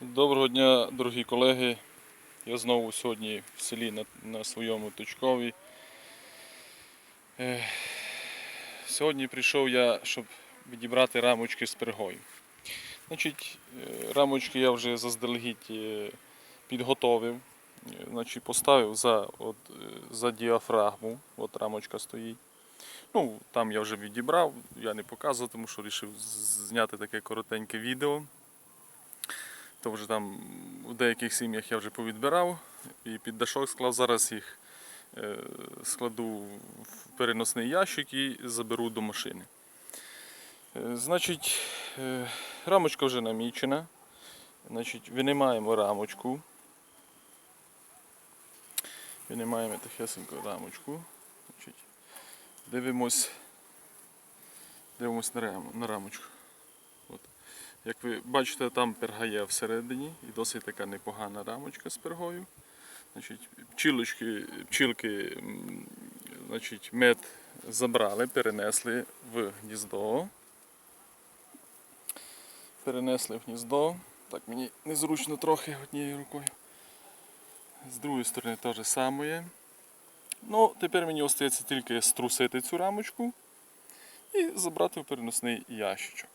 Доброго дня, дорогі колеги. Я знову сьогодні в селі на, на своєму точкові. Е, Сьогодні прийшов я, щоб відібрати рамочки з пергою. Значить, е, рамочки я вже заздалегідь е, підготовив. Е, Значить, поставив за, от, за діафрагму. От рамочка стоїть. Ну, там я вже відібрав, я не показував, тому що вирішив зняти таке коротеньке відео. То вже там у деяких сім'ях я вже повідбирав і під дашок склав. Зараз їх е, складу в переносний ящик і заберу до машини. Е, Значить, е, рамочка вже намічена. Значить, винімаємо рамочку. Винімаємо тихесенько рамочку. Значить, дивимось, дивимось на рамочку. Як ви бачите, там перга є всередині і досить така непогана рамочка з пергою. Значить, пчілочки, пчілки значить, мед забрали, перенесли в гніздо. Перенесли в гніздо. Так, мені незручно трохи однією рукою. З другої сторони те ж саме. Ну, тепер мені остається тільки струсити цю рамочку і забрати в переносний ящичок.